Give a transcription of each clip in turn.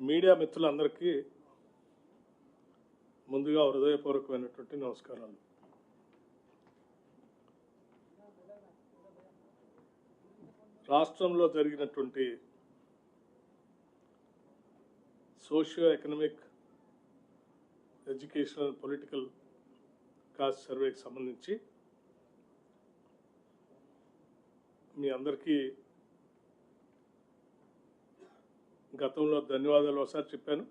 Media మిత్రులందరికీ ముందుగా హృదయపూర్వకమైనటువంటి నమస్కారాలు. రాష్ట్రంలో జరిగినటువంటి socio economic educational political caste సర్వేకి సంబంధించి మీ అందరికీ గతంలో ధన్యవాదాలు ఒకసారి చెప్పాను.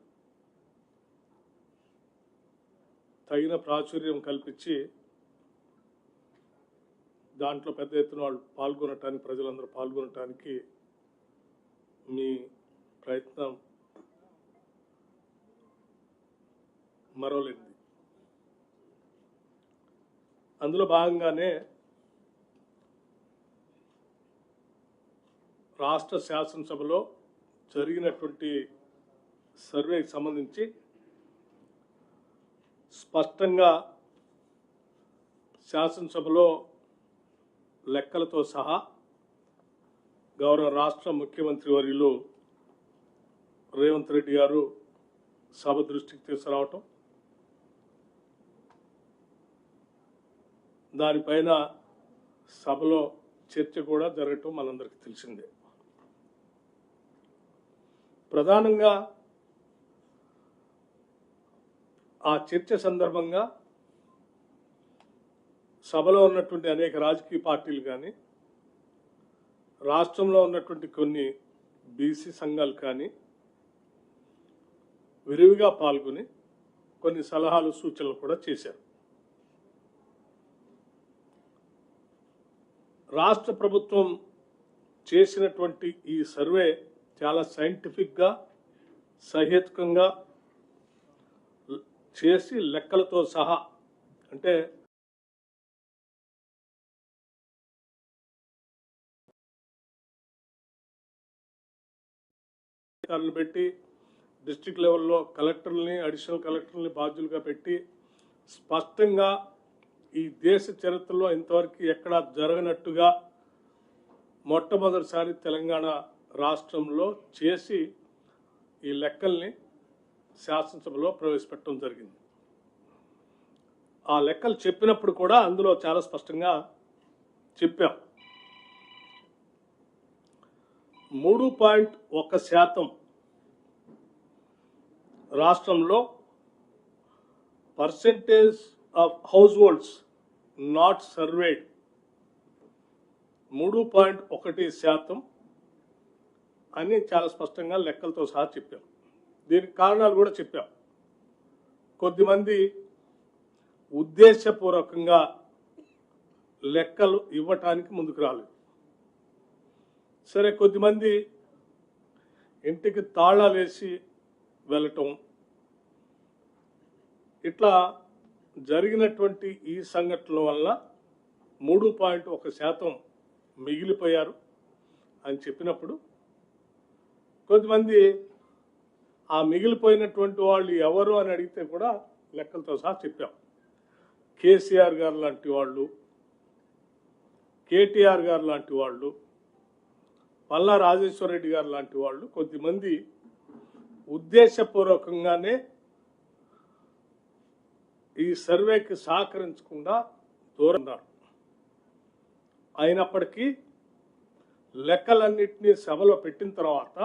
తగిన ప్రాచుర్యం కల్పించి దాంట్లో పెద్ద ఎత్తున వాళ్ళు పాల్గొనటానికి ప్రజలందరూ పాల్గొనటానికి మీ ప్రయత్నం మరవలేంది అందులో భాగంగానే రాష్ట్ర శాసనసభలో జరిగినటువంటి సర్వేకి సంబంధించి స్పష్టంగా శాసనసభలో లెక్కలతో సహా గౌరవ రాష్ట్ర ముఖ్యమంత్రి వర్యులు రేవంత్ రెడ్డి గారు సభ దృష్టికి తీసుకురావటం దానిపైన సభలో చర్చ కూడా జరగటం మనందరికీ తెలిసిందే. ప్రధానంగా ఆ చర్చ సందర్భంగా సభలో ఉన్నటువంటి అనేక రాజకీయ పార్టీలు కానీ రాష్ట్రంలో ఉన్నటువంటి కొన్ని బీసీ సంఘాలు కానీ విరివిగా పాల్గొని కొన్ని సలహాలు సూచనలు కూడా చేశారు. రాష్ట్ర ప్రభుత్వం చేసినటువంటి ఈ సర్వే చాలా సైంటిఫిక్గా సహేతుకంగా చేసి లెక్కలతో సహా అంటే అధికారులు పెట్టి డిస్టిక్ లెవెల్లో కలెక్టర్లని అడిషనల్ కలెక్టర్ని బాధ్యులుగా పెట్టి స్పష్టంగా ఈ దేశ చరిత్రలో ఇంతవరకు ఎక్కడా జరగనట్టుగా మొట్టమొదటిసారి తెలంగాణ రాష్ట్రంలో చేసి ఈ లెక్కల్ని శాసనసభలో ప్రవేశపెట్టడం జరిగింది. ఆ లెక్కలు చెప్పినప్పుడు కూడా అందులో చాలా స్పష్టంగా చెప్పాం. మూడు పాయింట్ ఒక శాతం రాష్ట్రంలో percentage of households not surveyed. మూడు పాయింట్ ఒకటి శాతం అని చాలా స్పష్టంగా లెక్కలతో సహా చెప్పాం. దీనికి కారణాలు కూడా చెప్పాం. కొద్దిమంది ఉద్దేశపూర్వకంగా లెక్కలు ఇవ్వటానికి ముందుకు రాలేదు. సరే కొద్దిమంది ఇంటికి తాళాలు వేసి వెళ్ళటం ఇట్లా జరిగినటువంటి ఈ సంఘటనల వల్ల మూడు పాయింట్ ఒక శాతం మిగిలిపోయారు అని చెప్పినప్పుడు కొంతమంది ఆ మిగిలిపోయినటువంటి వాళ్ళు ఎవరు అని అడిగితే కూడా లెక్కలతో సహా చెప్పాం. కేసీఆర్ గారు లాంటి వాళ్ళు కేటీఆర్ గారు లాంటి వాళ్ళు పల్లా రాజేశ్వర రెడ్డి గారు లాంటి వాళ్ళు కొద్దిమంది ఉద్దేశపూర్వకంగానే ఈ సర్వేకి సహకరించకుండా దూరన్నారు అయినప్పటికీ లెక్కలన్నింటినీ సభలో పెట్టిన తర్వాత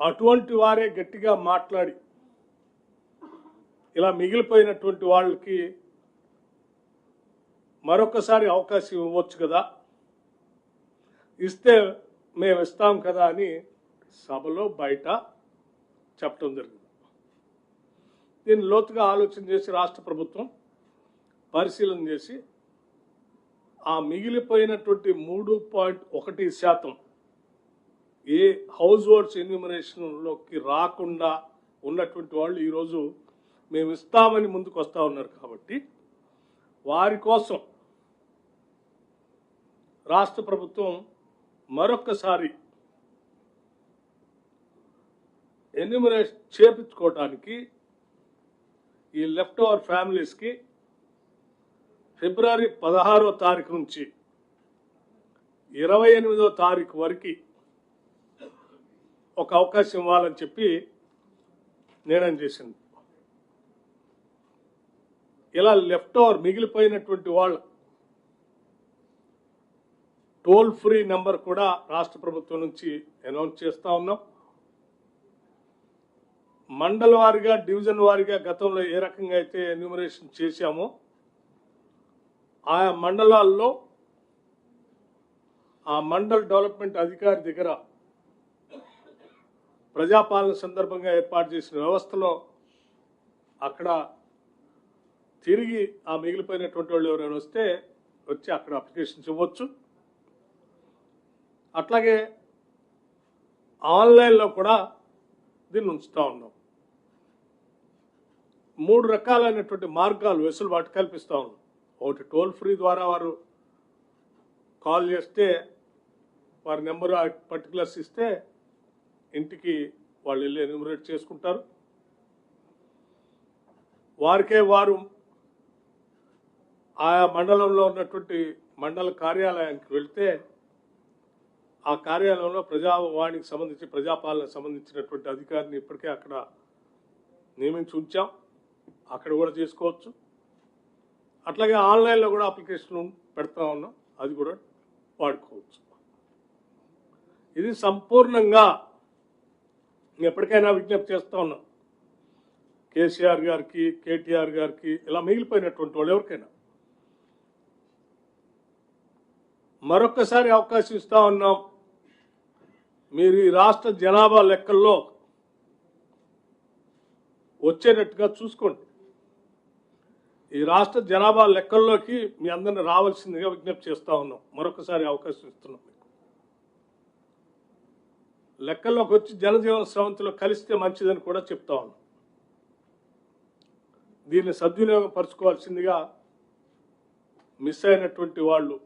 అటువంటి వారే గట్టిగా మాట్లాడి ఇలా మిగిలిపోయినటువంటి వాళ్ళకి మరొకసారి అవకాశం ఇవ్వచ్చు కదా? ఇస్తే మేము ఇస్తాం కదా అని సభలో బయట చెప్పడం జరిగింది. దీన్ని లోతుగా ఆలోచన చేసి రాష్ట్ర ప్రభుత్వం పరిశీలన చేసి ఆ మిగిలిపోయినటువంటి మూడు పాయింట్ ఒకటి శాతం ఏ హౌస్ హోల్డ్స్ ఎన్యూమరేషన్లోకి రాకుండా ఉన్నటువంటి వాళ్ళు ఈరోజు మేము ఇస్తామని ముందుకు వస్తూ ఉన్నారు కాబట్టి వారి కోసం రాష్ట్ర ప్రభుత్వం మరొక్కసారి ఎన్యూమరేషన్ చేపించుకోవటానికి ఈ లెఫ్ట్ ఓవర్ ఫ్యామిలీస్కి ఫిబ్రవరి పదహారో తారీఖు నుంచి ఇరవై ఎనిమిదో తారీఖు వరకు ఒక అవకాశం ఇవ్వాలని చెప్పి నిర్ణయం చేసింది. ఇలా లెఫ్ట్ ఓవర్ మిగిలిపోయినటువంటి వాళ్ళ టోల్ ఫ్రీ నెంబర్ కూడా రాష్ట్ర ప్రభుత్వం నుంచి అనౌన్స్ చేస్తూ ఉన్నాం. మండల వారిగా డివిజన్ వారిగా గతంలో ఏ రకంగా అయితే ఎన్యూమరేషన్ చేశామో ఆయా మండలాల్లో ఆ మండల్ డెవలప్మెంట్ అధికారి దగ్గర ప్రజాపాలన సందర్భంగా ఏర్పాటు చేసిన వ్యవస్థలో అక్కడ తిరిగి ఆ మిగిలిపోయినటువంటి వాళ్ళు ఎవరైనా వస్తే వచ్చి అక్కడ అప్లికేషన్స్ ఇవ్వచ్చు. అట్లాగే ఆన్లైన్లో కూడా దీన్ని ఉంచుతూ ఉన్నాం. మూడు రకాలైనటువంటి మార్గాలు వెసులుబాటు కల్పిస్తూ ఉన్నాం. ఒకటి టోల్ ఫ్రీ ద్వారా వారు కాల్ చేస్తే వారి నెంబర్ పర్టికులర్స్ ఇస్తే ఇంటికి వాళ్ళు వెళ్ళి ఎన్యూమరేట్ చేసుకుంటారు. వారికే వారు ఆయా మండలంలో ఉన్నటువంటి మండల కార్యాలయానికి వెళ్తే ఆ కార్యాలయంలో ప్రజావాణికి సంబంధించి ప్రజాపాలనకు సంబంధించినటువంటి అధికారిని ఇప్పటికే అక్కడ నియమించి ఉంచాం. అక్కడ కూడా చేసుకోవచ్చు. అట్లాగే ఆన్లైన్లో కూడా అప్లికేషన్ పెడతా ఉన్నాం. అది కూడా వాడుకోవచ్చు. ఇది సంపూర్ణంగా ఎప్పటికైనా విజ్ఞప్తి చేస్తా ఉన్నాం. కేసీఆర్ గారికి కేటీఆర్ గారికి ఇలా మిగిలిపోయినటువంటి వాళ్ళు ఎవరికైనా. మరొకసారి అవకాశం ఇస్తా ఉన్నాం. మీరు ఈ రాష్ట్ర జనాభా లెక్కల్లో వచ్చేటట్టుగా చూసుకోండి. ఈ రాష్ట్ర జనాభా లెక్కల్లోకి మీ అందరిని రావాల్సిందిగా విజ్ఞప్తి చేస్తా ఉన్నాం. మరొకసారి అవకాశం ఇస్తున్నాం. లెక్కల్లోకి వచ్చి జనజీవన స్రవంతిలో కలిస్తే మంచిదని కూడా చెప్తా ఉన్నాం. దీన్ని సద్వినియోగపరుచుకోవాల్సిందిగా మిస్ అయినటువంటి వాళ్ళు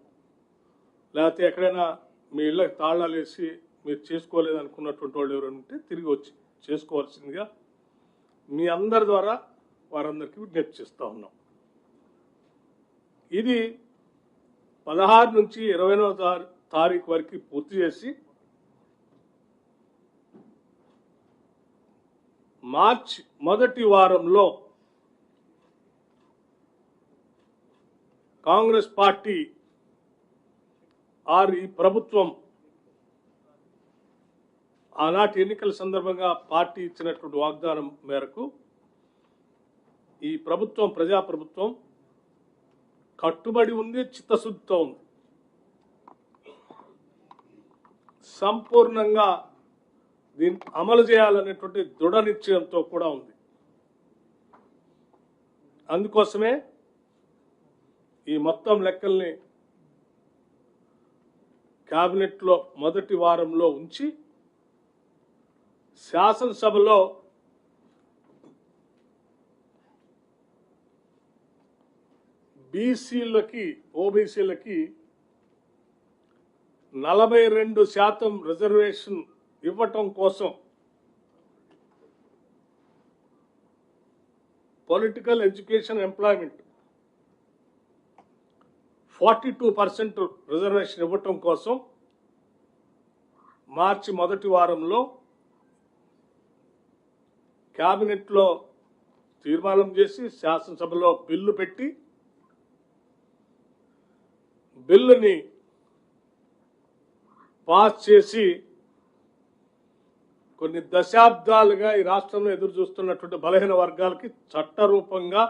లేకపోతే ఎక్కడైనా మీ ఇళ్ళకి తాళాలు వేసి మీరు చేసుకోలేదు అనుకున్నటువంటి వాళ్ళు ఎవరైనా ఉంటే తిరిగి వచ్చి చేసుకోవాల్సిందిగా మీ అందరి ద్వారా వారందరికీ విజ్ఞప్తి చేస్తూ ఉన్నాం. ఇది పదహారు నుంచి ఇరవైనవ తారీఖు వరకు పూర్తి చేసి మార్చ్ మొదటి వారంలో కాంగ్రెస్ పార్టీ ఆర్ ఈ ప్రభుత్వం ఆనాటి ఎన్నికల సందర్భంగా పార్టీ ఇచ్చినటువంటి వాగ్దానం మేరకు ఈ ప్రభుత్వం ప్రజాప్రభుత్వం కట్టుబడి ఉంది చిత్తశుద్ధితో ఉంది. సంపూర్ణంగా దీన్ని అమలు చేయాలనేటువంటి దృఢ నిశ్చయంతో కూడా ఉంది. అందుకోసమే ఈ మొత్తం లెక్కల్ని క్యాబినెట్లో మొదటి వారంలో ఉంచి శాసనసభలో బీసీలకి ఓబీసీలకి నలభై రెండు శాతం రిజర్వేషన్ ఇవ్వటం కోసం political education employment forty two percent reservation ఇవ్వటం కోసం మార్చి మొదటి వారంలో క్యాబినెట్లో తీర్మానం చేసి శాసనసభలో బిల్లు పెట్టి బిల్లుని పాస్ చేసి కొన్ని దశాబ్దాలుగా ఈ రాష్ట్రంలో ఎదురు చూస్తున్నటువంటి బలహీన వర్గాలకి చట్టరూపంగా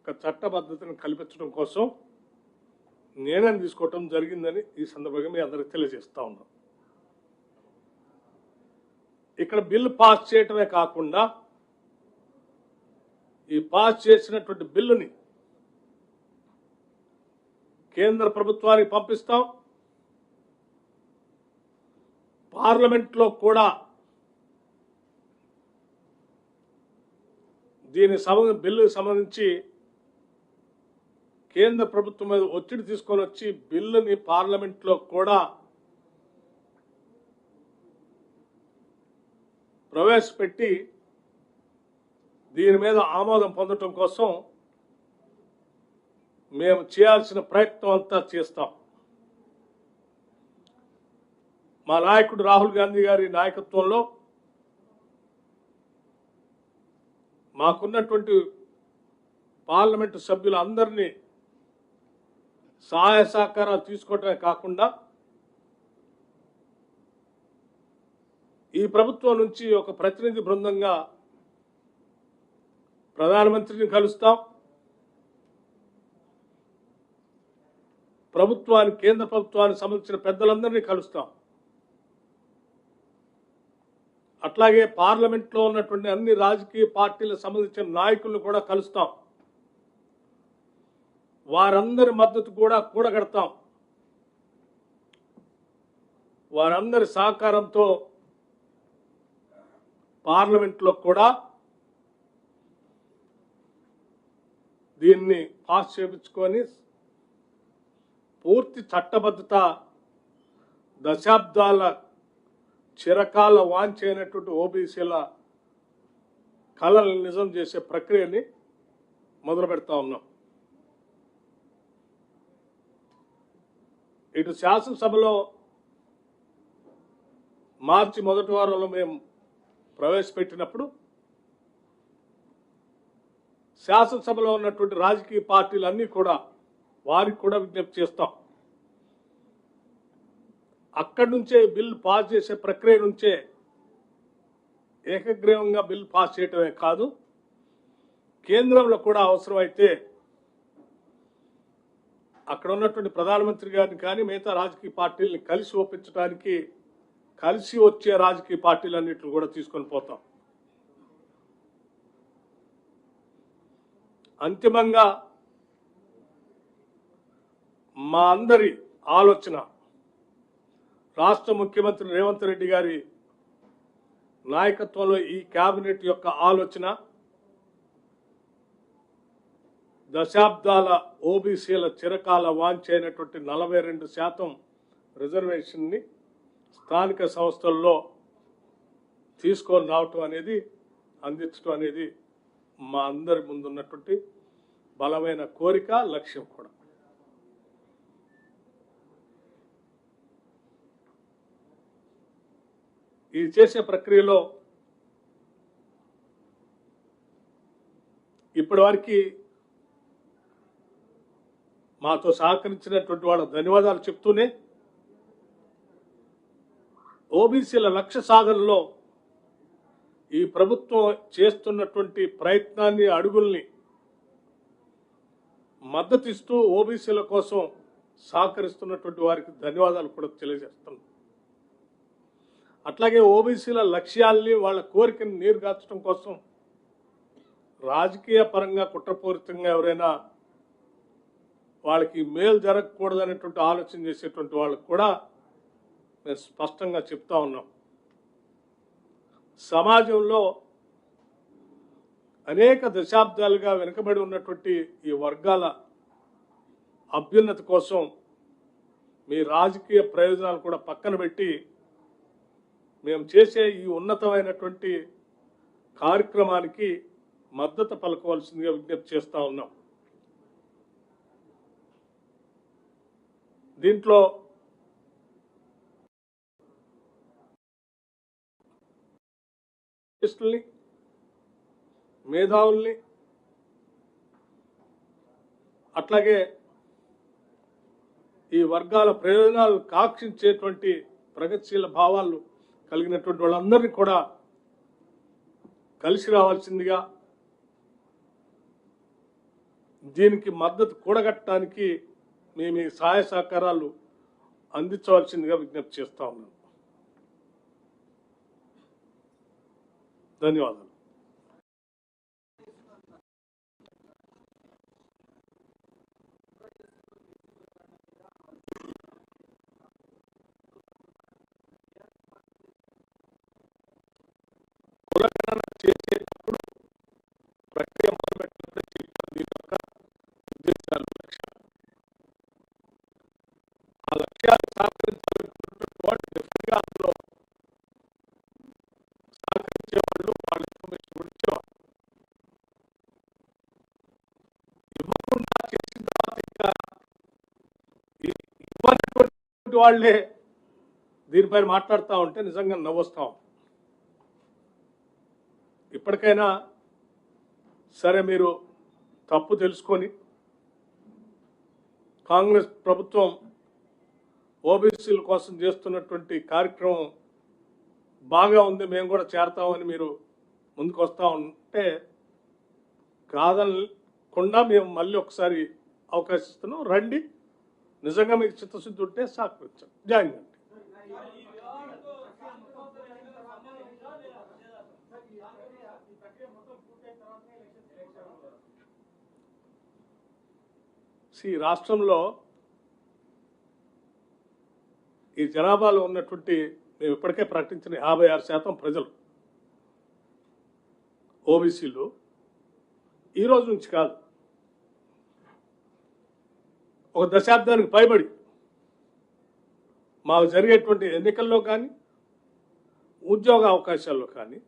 ఒక చట్టబద్ధతను కల్పించడం కోసం నిర్ణయం తీసుకోవటం జరిగిందని ఈ సందర్భంగా మీ అందరికి తెలియజేస్తా ఉన్నాం. ఇక్కడ బిల్లు పాస్ చేయటమే కాకుండా ఈ పాస్ చేసినటువంటి బిల్లుని కేంద్ర ప్రభుత్వానికి పంపిస్తాం. పార్లమెంట్లో కూడా దీని సంబంధ బిల్లు సంబంధించి కేంద్ర ప్రభుత్వం మీద ఒత్తిడి తీసుకొని వచ్చి బిల్లుని పార్లమెంట్లో కూడా ప్రవేశపెట్టి దీని మీద ఆమోదం పొందటం కోసం మేము చేయాల్సిన ప్రయత్నం అంతా చేస్తాం. మా నాయకుడు రాహుల్ గాంధీ గారి నాయకత్వంలో మాకున్నటువంటి పార్లమెంటు సభ్యులందరినీ సహాయ సహకారాలు తీసుకోవటమే కాకుండా ఈ ప్రభుత్వం నుంచి ఒక ప్రతినిధి బృందంగా ప్రధానమంత్రిని కలుస్తాం. ప్రభుత్వానికి కేంద్ర ప్రభుత్వానికి సంబంధించిన పెద్దలందరినీ కలుస్తాం. అట్లాగే పార్లమెంట్లో ఉన్నటువంటి అన్ని రాజకీయ పార్టీలకు సంబంధించిన నాయకులను కూడా కలుస్తాం. వారందరి మద్దతు కూడా కూడగడతాం. వారందరి సహకారంతో పార్లమెంట్లో కూడా దీన్ని పాస్ చేయించుకొని పూర్తి చట్టబద్ధత దశాబ్దాల చిరకాల వాంఛైనటువంటి ఓబీసీల కళలను నిజం చేసే ప్రక్రియని మొదలు పెడతా ఉన్నాం. ఇటు శాసనసభలో మార్చి మొదటి వారంలో మేము ప్రవేశపెట్టినప్పుడు శాసనసభలో ఉన్నటువంటి రాజకీయ పార్టీలన్నీ కూడా వారికి కూడా విజ్ఞప్తి చేస్తాం. అక్కడి నుంచే బిల్ పాస్ చేసే ప్రక్రియ నుంచే ఏకగ్రీవంగా బిల్ పాస్ చేయటమే కాదు కేంద్రంలో కూడా అవసరమైతే అక్కడ ఉన్నటువంటి ప్రధానమంత్రి గారిని కానీ మిగతా రాజకీయ పార్టీలని కలిసి ఒప్పించడానికి కలిసి వచ్చే రాజకీయ పార్టీలన్నింటిని కూడా తీసుకొని పోతాం. అంతిమంగా మా అందరి ఆలోచన రాష్ట్ర ముఖ్యమంత్రి రేవంత్ రెడ్డి గారి నాయకత్వంలో ఈ కేబినెట్ యొక్క ఆలోచన దశాబ్దాల ఓబీసీల చిరకాల వాంఛైనటువంటి నలభై రెండు శాతం రిజర్వేషన్ని స్థానిక సంస్థల్లో తీసుకొని రావటం అనేది అందించడం అనేది మా అందరి ముందున్నటువంటి బలమైన కోరిక లక్ష్యం కూడా. ఈ చేసే ప్రక్రియలో ఇప్పటి వరకు మాతో సహకరించినటువంటి వాళ్ళ ధన్యవాదాలు చెప్తూనే ఓబీసీల లక్ష్య సాధనలో ఈ ప్రభుత్వం చేస్తున్నటువంటి ప్రయత్నాన్ని అడుగుల్ని మద్దతిస్తూ ఓబీసీల కోసం సహకరిస్తున్నటువంటి వారికి ధన్యవాదాలు కూడా తెలియజేస్తున్నాం. అట్లాగే ఓబీసీల లక్ష్యాల్ని వాళ్ళ కోరికని నీరుగార్చడం కోసం రాజకీయ పరంగా కుట్రపూరితంగా ఎవరైనా వాళ్ళకి మేలు జరగకూడదనేటువంటి ఆలోచన చేసేటువంటి వాళ్ళకు కూడా మేము స్పష్టంగా చెప్తా ఉన్నాం. సమాజంలో అనేక దశాబ్దాలుగా వెనుకబడి ఉన్నటువంటి ఈ వర్గాల అభ్యున్నతి కోసం మీ రాజకీయ ప్రయోజనాలు కూడా పక్కన పెట్టి మేము చేసే ఈ ఉన్నతమైనటువంటి కార్యక్రమానికి మద్దతు పలకవలసిందిగా విజ్ఞప్తి చేస్తా ఉన్నాం. దీంట్లో మేధావుల్ని అట్లాగే ఈ వర్గాల ప్రయోజనాలు కాక్షించేటువంటి ప్రగతిశీల భావాలు కలిగినటువంటి వాళ్ళందరినీ కూడా కలిసి రావాల్సిందిగా దీనికి మద్దతు కూడగట్టడానికి మేము ఈ సహాయ సహకారాలు అందించవలసిందిగా విజ్ఞప్తి చేస్తా ఉన్నాను. ధన్యవాదాలు. వాళ్ళే దీనిపైన మాట్లాడుతూ ఉంటే నిజంగా నవ్వొస్తాం ఇప్పటికైనా సరే మీరు తప్పు తెలుసుకొని కాంగ్రెస్ ప్రభుత్వం ఓబీసీల కోసం చేస్తున్నటువంటి కార్యక్రమం బాగా ఉంది మేము కూడా చేరతామని మీరు ముందుకు వస్తూ ఉంటే కాదనకుండా మేము మళ్ళీ ఒకసారి అవకాశం ఇస్తున్నాం రండి. నిజంగా మీకు చిత్తశుద్ధి ఉంటే సహకరించండి జాయిన్ కండి ఈ రాష్ట్రంలో ఈ జనాభాలో ఉన్నటువంటి మేము ఇప్పటికే ప్రకటించిన యాభై ఆరు శాతం ప్రజలు ఓబీసీలు ఈ రోజు నుంచి కాదు. ఒక దశాబ్దానికి పైబడి మాకు జరిగేటువంటి ఎన్నికల్లో కానీ ఉద్యోగ అవకాశాల్లో కానీ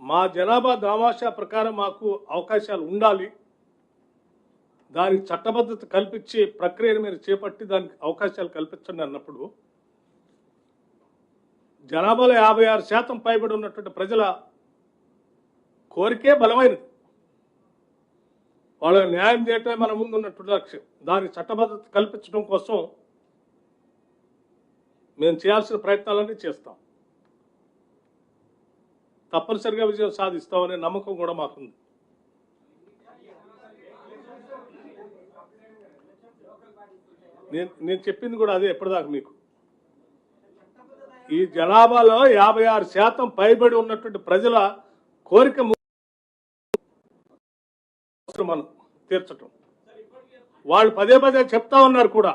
మా జనాభా దామాషా ప్రకారం మాకు అవకాశాలు ఉండాలి. దానికి చట్టబద్ధత కల్పించి ప్రక్రియను మీరు చేపట్టి దానికి అవకాశాలు కల్పించండి అన్నప్పుడు జనాభాలో యాభై ఆరు శాతం పైబడి ఉన్నటువంటి ప్రజల కోరికే బలమైనది. వాళ్ళకి న్యాయం చేయటమే మన ముందు ఉన్నటువంటి లక్ష్యం. దానికి చట్టబద్ధత కల్పించడం కోసం మేము చేయాల్సిన ప్రయత్నాలన్నీ చేస్తాం. తప్పనిసరిగా విజయం సాధిస్తామనే నమ్మకం కూడా మాకుంది. నేను నేను చెప్పింది కూడా అదే ఎప్పటిదాకా మీకు. ఈ జనాభాలో యాభై ఆరు శాతం పైబడి ఉన్నటువంటి ప్రజల కోరిక మనం తీర్చటం. వాళ్ళు పదే పదే చెప్తా ఉన్నారు కూడా.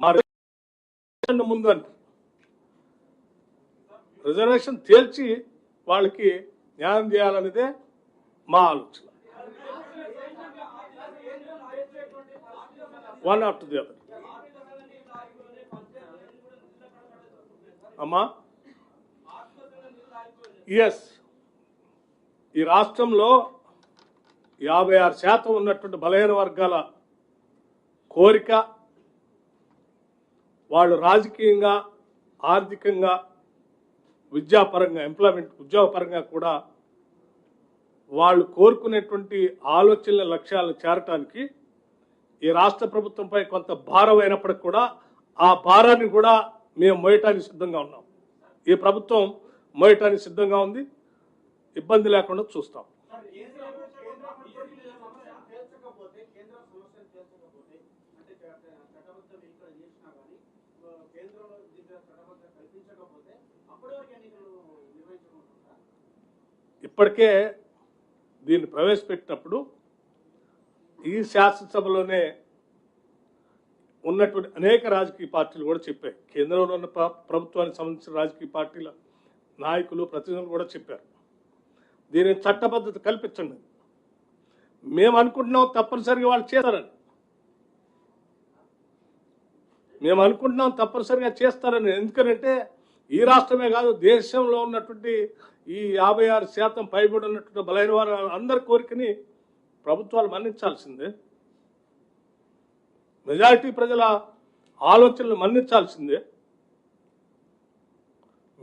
మా రిజర్వేషన్ ముందు అని. రిజర్వేషన్ తేల్చి వాళ్ళకి న్యాయం చేయాలనేదే మా ఆలోచన. వన్ ఆఫ్టర్ ది అదర్ అమ్మా ఎస్ ఈ రాష్ట్రంలో యాభై ఆరు శాతం ఉన్నటువంటి బలహీన వర్గాల కోరిక వాళ్ళు రాజకీయంగా ఆర్థికంగా విద్యాపరంగా ఎంప్లాయ్మెంట్ ఉద్యోగపరంగా కూడా వాళ్ళు కోరుకునేటువంటి ఆలోచనల లక్ష్యాలను చేరటానికి ఈ రాష్ట్ర ప్రభుత్వంపై కొంత భారం అయినప్పటికి కూడా ఆ భారాన్ని కూడా మేము మోయటానికి సిద్ధంగా ఉన్నాం. ఈ ప్రభుత్వం మోయటానికి సిద్ధంగా ఉంది. ఇబ్బంది లేకుండా చూస్తాం తీర్చకపోతే కేంద్ర సమస్యలు తీర్చకపోతే అంటే చట్ట- చట్టబద్ధం ఇక్కడ చేసినా కానీ కేంద్రంలో దీంట్లో చట్టబద్ధం కల్పించకపోతే అప్పటి వరకు ఎన్నికలు నిర్వహించకుండా ఇప్పటికే దీన్ని ప్రవేశపెట్టినప్పుడు ఈ శాసనసభలోనే ఉన్నటువంటి అనేక రాజకీయ పార్టీలు కూడా చెప్పాయి కేంద్రంలో ఉన్న ప్రభుత్వానికి సంబంధించిన రాజకీయ పార్టీల నాయకులు ప్రతినిధులు కూడా చెప్పారు. దీని చట్టబద్ధత కల్పించండి. మేము అనుకుంటున్నాం తప్పనిసరిగా వాళ్ళు చేస్తారని. మేము అనుకుంటున్నాం తప్పనిసరిగా చేస్తారని. ఎందుకనంటే ఈ రాష్ట్రమే కాదు దేశంలో ఉన్నటువంటి ఈ యాభై ఆరు శాతం పైబడి ఉన్నటువంటి బలైన వారు అందరి కోరికని ప్రభుత్వాలు మన్నించాల్సిందే. మెజారిటీ ప్రజల ఆలోచనలు మన్నించాల్సిందే.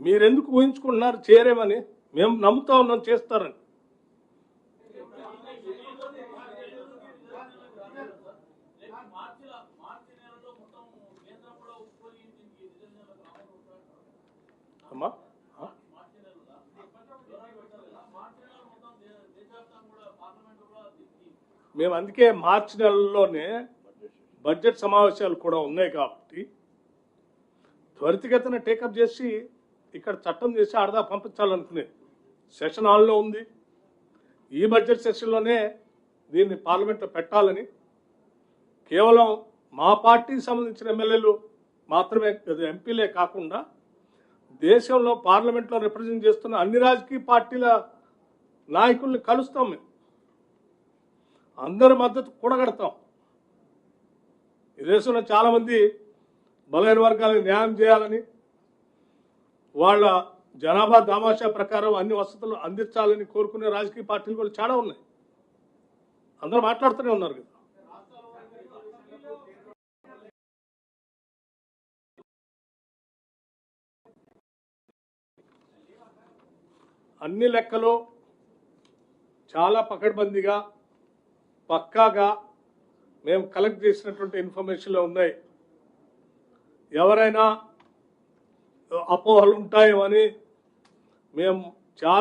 మీరెందుకు ఊహించుకుంటున్నారు చేరేమని మేము నమ్ముతా ఉన్నాం చేస్తారని మార్చిల మార్చి నెలలో మొత్తం కేంద్రం కూడా ఒప్పుకొని దీనికి రిజర్వేషన్లకు అమలు అవుతారు అమ్మా ఆ? మార్చి నెలలో మార్చి నెలలో మొత్తం దే- దేశవ్యాప్తంగా కూడా పార్లమెంట్ కూడా దీనికి మేము అందుకే మార్చి నెలలోనే బడ్జెట్ సమావేశాలు కూడా ఉన్నాయి కాబట్టి త్వరితగతిన టేకప్ చేసి ఇక్కడ చట్టం చేసి ఆడదా పంపించాలనుకునేది సెషన్ హాల్లో ఉంది. ఈ బడ్జెట్ సెషన్లోనే దీన్ని పార్లమెంట్లో పెట్టాలని కేవలం మా పార్టీకి సంబంధించిన ఎమ్మెల్యేలు మాత్రమే ఎంపీలే కాకుండా దేశంలో పార్లమెంట్లో రిప్రజెంట్ చేస్తున్న అన్ని రాజకీయ పార్టీల నాయకుల్ని కలుస్తాం మేము. అందరి మద్దతు కూడగడతాం. ఈ దేశంలో చాలామంది బలహీన వర్గాలకు న్యాయం చేయాలని వాళ్ళ జనాభా దామాషా ప్రకారం అన్ని వసతులు అందించాలని కోరుకునే రాజకీయ పార్టీలు కూడా చాలా ఉన్నాయి. అందరూ మాట్లాడుతూనే ఉన్నారు కదా. అన్ని లెక్కలు చాలా పకడ్బందీగా పక్కాగా మేము కలెక్ట్ చేసినటువంటి ఇన్ఫర్మేషన్లో ఉన్నాయి. ఎవరైనా అపోహలు ఉంటాయేమని మేము చాలా